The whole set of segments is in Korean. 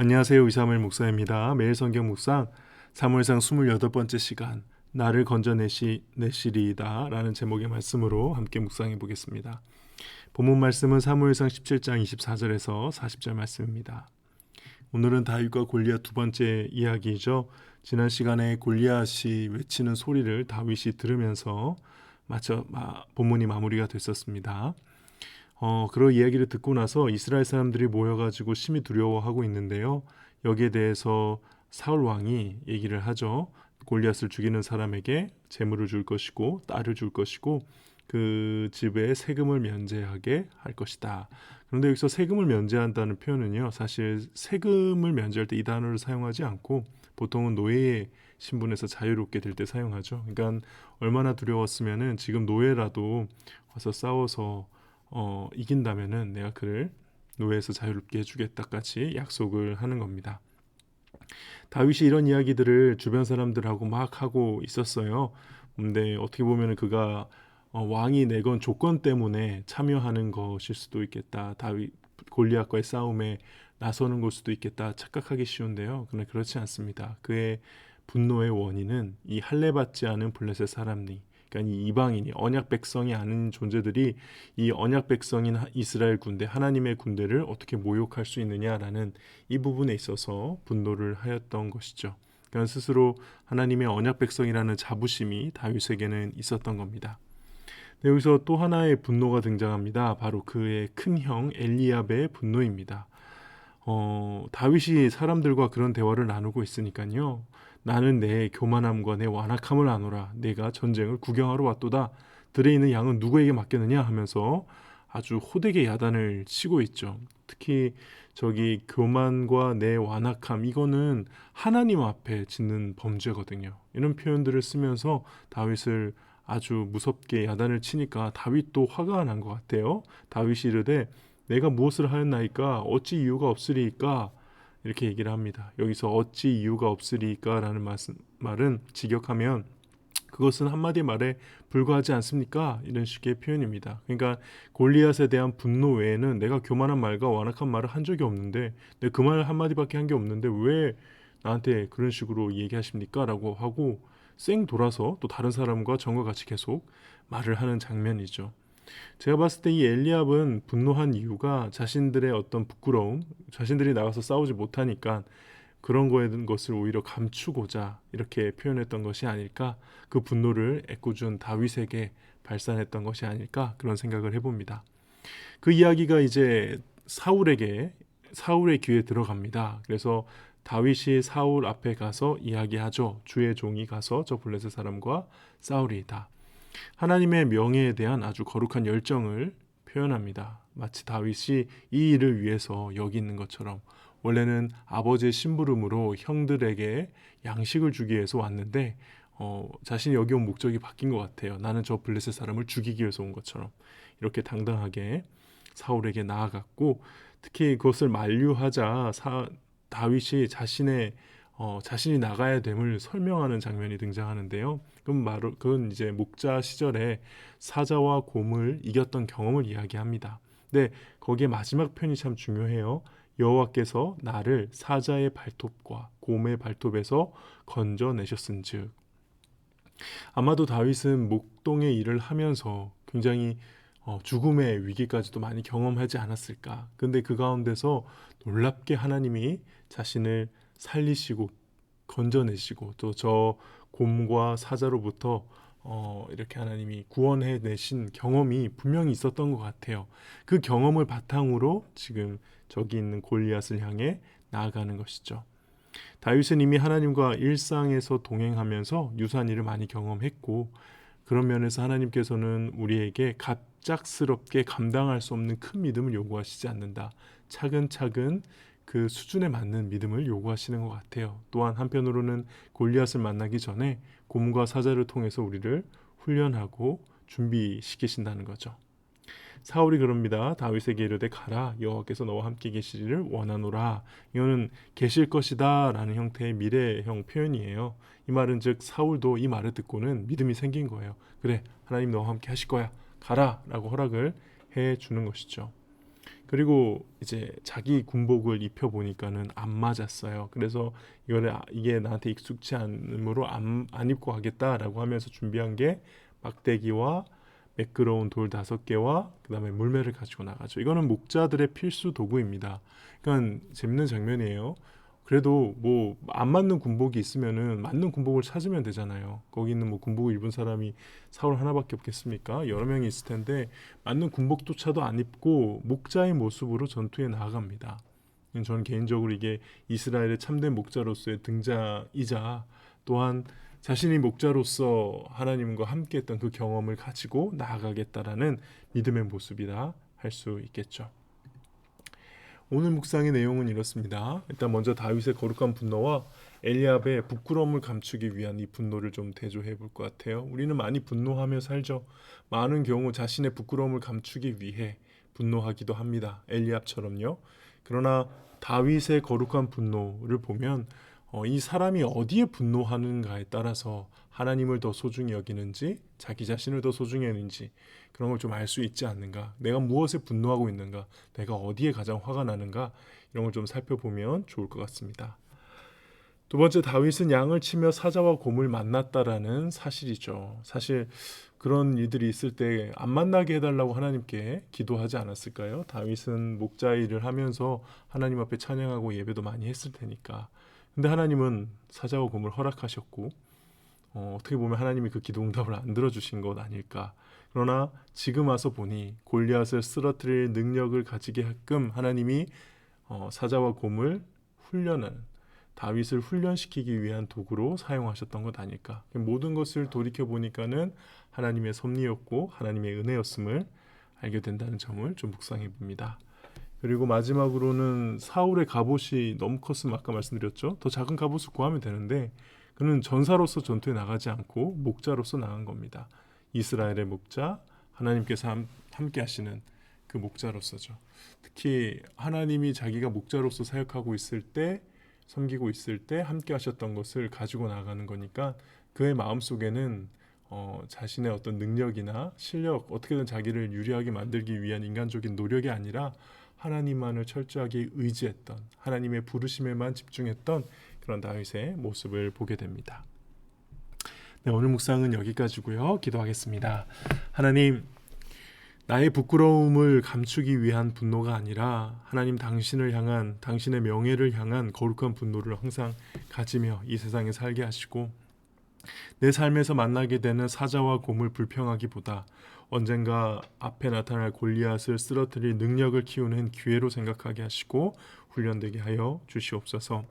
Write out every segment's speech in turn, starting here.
안녕하세요. 이사물 목사입니다. 매일 성경 묵상 사무엘상 28번째 시간 나를 건져내시 내시리이다 라는 제목의 말씀으로 함께 묵상해 보겠습니다. 본문 말씀은 사무엘상 17장 24절에서 40절 말씀입니다. 오늘은 다윗과 골리앗 두 번째 이야기이죠. 지난 시간에 골리앗이 외치는 소리를 다윗이 들으면서 마쳐 마, 본문이 마무리가 됐었습니다. 어, 그런 이야기를 듣고 나서 이스라엘 사람들이 모여가지고 심히 두려워하고 있는데요. 여기에 대해서 사울 왕이 얘기를 하죠. 골리앗을 죽이는 사람에게 재물을 줄 것이고 딸을 줄 것이고 그 집에 세금을 면제하게 할 것이다. 그런데 여기서 세금을 면제한다는 표현은요, 사실 세금을 면제할 때 이 단어를 사용하지 않고 보통은 노예의 신분에서 자유롭게 될 때 사용하죠. 그러니까 얼마나 두려웠으면은 지금 노예라도 와서 싸워서 어, 이긴다면은 내가 그를 노예에서 자유롭게 해주겠다까지 약속을 하는 겁니다. 다윗이 이런 이야기들을 주변 사람들하고 막 하고 있었어요. 근데 어떻게 보면 그가 어, 왕이 내건 조건 때문에 참여하는 것일 수도 있겠다. 다윗 골리앗과의 싸움에 나서는 걸 수도 있겠다 착각하기 쉬운데요. 그러나 그렇지 않습니다. 그의 분노의 원인은 이 할례 받지 않은 블레셋 사람이 그러니까 이 이방인이 언약 백성이 아닌 존재들이 이 언약 백성인 이스라엘 군대 하나님의 군대를 어떻게 모욕할 수 있느냐라는 이 부분에 있어서 분노를 하였던 것이죠. 그러니까 스스로 하나님의 언약 백성이라는 자부심이 다윗에게는 있었던 겁니다. 네, 여기서 또 하나의 분노가 등장합니다. 바로 그의 큰 형 엘리압의 분노입니다. 어, 다윗이 사람들과 그런 대화를 나누고 있으니까요. 나는 내 교만함과 내 완악함을 아노라. 내가 전쟁을 구경하러 왔도다. 들에 있는 양은 누구에게 맡겼느냐 하면서 아주 호되게 야단을 치고 있죠. 특히 저기 교만과 내 완악함 이거는 하나님 앞에 짓는 범죄거든요. 이런 표현들을 쓰면서 다윗을 아주 무섭게 야단을 치니까 다윗도 화가 난 것 같아요. 다윗이 이르되 내가 무엇을 하였나이까 어찌 이유가 없으리이까 이렇게 얘기를 합니다. 여기서 어찌 이유가 없으리까라는 말은 직역하면 그것은 한마디 말에 불과하지 않습니까? 이런 식의 표현입니다. 그러니까 골리앗에 대한 분노 외에는 내가 교만한 말과 완악한 말을 한 적이 없는데 그말 한마디밖에 한 게 없는데 왜 나한테 그런 식으로 얘기하십니까? 라고 하고 쌩 돌아서 또 다른 사람과 정과 같이 계속 말을 하는 장면이죠. 제가 봤을 때 이 엘리압은 분노한 이유가 자신들의 어떤 부끄러움, 자신들이 나가서 싸우지 못하니까 그런 거에 든 것을 오히려 감추고자 이렇게 표현했던 것이 아닐까 그 분노를 애꿎은 다윗에게 발산했던 것이 아닐까 그런 생각을 해봅니다. 그 이야기가 이제 사울에게 사울의 귀에 들어갑니다. 그래서 다윗이 사울 앞에 가서 이야기하죠. 주의 종이 가서 저 블레셋 사람과 싸우리이다. 하나님의 명예에 대한 아주 거룩한 열정을 표현합니다. 마치 다윗이 이 일을 위해서 여기 있는 것처럼 원래는 아버지의 심부름으로 형들에게 양식을 주기 위해서 왔는데 어, 자신이 여기 온 목적이 바뀐 것 같아요. 나는 저 블레셋 사람을 죽이기 위해서 온 것처럼 이렇게 당당하게 사울에게 나아갔고 특히 그것을 만류하자 사, 다윗이 자신의 어, 자신이 나가야 됨을 설명하는 장면이 등장하는데요. 그럼 바로 그건 이제 목자 시절에 사자와 곰을 이겼던 경험을 이야기합니다. 근데 거기에 마지막 편이 참 중요해요. 여호와께서 나를 사자의 발톱과 곰의 발톱에서 건져내셨은즉 아마도 다윗은 목동의 일을 하면서 굉장히 어, 죽음의 위기까지도 많이 경험하지 않았을까. 근데 그 가운데서 놀랍게 하나님이 자신을 살리시고 건져내시고 또 저 곰과 사자로부터 어, 이렇게 하나님이 구원해 내신 경험이 분명히 있었던 것 같아요. 그 경험을 바탕으로 지금 저기 있는 골리앗을 향해 나아가는 것이죠. 다윗은 이미 하나님과 일상에서 동행하면서 유사한 일을 많이 경험했고 그런 면에서 하나님께서는 우리에게 갑작스럽게 감당할 수 없는 큰 믿음을 요구하시지 않는다. 차근차근 그 수준에 맞는 믿음을 요구하시는 것 같아요. 또한 한편으로는 골리앗을 만나기 전에 곰과 사자를 통해서 우리를 훈련하고 준비시키신다는 거죠. 사울이 그럽니다. 다윗에게 이르되 가라 여호와께서 너와 함께 계시기를 원하노라. 이거는 계실 것이다라는 형태의 미래형 표현이에요. 이 말은 즉 사울도 이 말을 듣고는 믿음이 생긴 거예요. 그래 하나님 너와 함께 하실 거야. 가라라고 허락을 해 주는 것이죠. 그리고 이제 자기 군복을 입혀 보니까는 안 맞았어요. 그래서 이거를 아- 이게 나한테 익숙치 않으므로 안, 안 입고 가겠다라고 하면서 준비한 게 막대기와 매끄러운 돌 다섯 개와 그다음에 물매를 가지고 나가죠. 이거는 목자들의 필수 도구입니다. 그러니까 재밌는 장면이에요. 그래도 뭐 안 맞는 군복이 있으면은 맞는 군복을 찾으면 되잖아요. 거기 있는 뭐 군복을 입은 사람이 사울 하나밖에 없겠습니까? 여러 명이 있을 텐데 맞는 군복조차도 안 입고 목자의 모습으로 전투에 나아갑니다. 저는 개인적으로 이게 이스라엘의 참된 목자로서의 등자이자 또한 자신이 목자로서 하나님과 함께했던 그 경험을 가지고 나아가겠다라는 믿음의 모습이라 할수 있겠죠. 오늘 묵상의 내용은 이렇습니다. 일단 먼저 다윗의 거룩한 분노와 엘리압의 부끄러움을 감추기 위한 이 분노를 좀 대조해 볼 것 같아요. 우리는 많이 분노하며 살죠. 많은 경우 자신의 부끄러움을 감추기 위해 분노하기도 합니다. 엘리압처럼요. 그러나 다윗의 거룩한 분노를 보면 어, 이 사람이 어디에 분노하는가에 따라서 하나님을 더 소중히 여기는지 자기 자신을 더 소중히 여기는지 그런 걸 좀 알 수 있지 않는가? 내가 무엇에 분노하고 있는가? 내가 어디에 가장 화가 나는가? 이런 걸 좀 살펴보면 좋을 것 같습니다. 두 번째 다윗은 양을 치며 사자와 곰을 만났다라는 사실이죠. 사실 그런 일들이 있을 때 안 만나게 해달라고 하나님께 기도하지 않았을까요? 다윗은 목자 일을 하면서 하나님 앞에 찬양하고 예배도 많이 했을 테니까. 근데 하나님은 사자와 곰을 허락하셨고 어, 어떻게 보면 하나님이 그 기도 응답을 안 들어주신 것 아닐까. 그러나 지금 와서 보니 골리앗을 쓰러뜨릴 능력을 가지게 하끔 하나님이 어, 사자와 곰을 훈련하는 다윗을 훈련시키기 위한 도구로 사용하셨던 것 아닐까. 모든 것을 돌이켜 보니까는 하나님의 섭리였고 하나님의 은혜였음을 알게 된다는 점을 좀 묵상해 봅니다. 그리고 마지막으로는 사울의 갑옷이 너무 컸으면 아까 말씀드렸죠. 더 작은 갑옷을 구하면 되는데 그는 전사로서 전투에 나가지 않고 목자로서 나간 겁니다. 이스라엘의 목자, 하나님께서 함, 함께 하시는 그 목자로서죠. 특히 하나님이 자기가 목자로서 사역하고 있을 때 섬기고 있을 때 함께 하셨던 것을 가지고 나가는 거니까 그의 마음 속에는 어, 자신의 어떤 능력이나 실력 어떻게든 자기를 유리하게 만들기 위한 인간적인 노력이 아니라 하나님만을 철저하게 의지했던 하나님의 부르심에만 집중했던 그런 다윗의 모습을 보게 됩니다. 네, 오늘 묵상은 여기까지고요. 기도하겠습니다. 하나님 나의 부끄러움을 감추기 위한 분노가 아니라 하나님 당신을 향한 당신의 명예를 향한 거룩한 분노를 항상 가지며 이 세상에 살게 하시고 내 삶에서 만나게 되는 사자와 곰을 불평하기보다 언젠가 앞에 나타날 골리앗을 쓰러뜨릴 능력을 키우는 기회로 생각하게 하시고 훈련되게 하여 주시옵소서.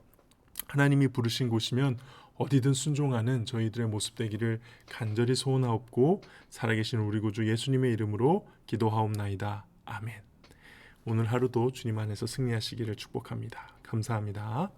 하나님이 부르신 곳이면 어디든 순종하는 저희들의 모습 되기를 간절히 소원하옵고 살아계신 우리 구주 예수님의 이름으로 기도하옵나이다. 아멘. 오늘 하루도 주님 안에서 승리하시기를 축복합니다. 감사합니다.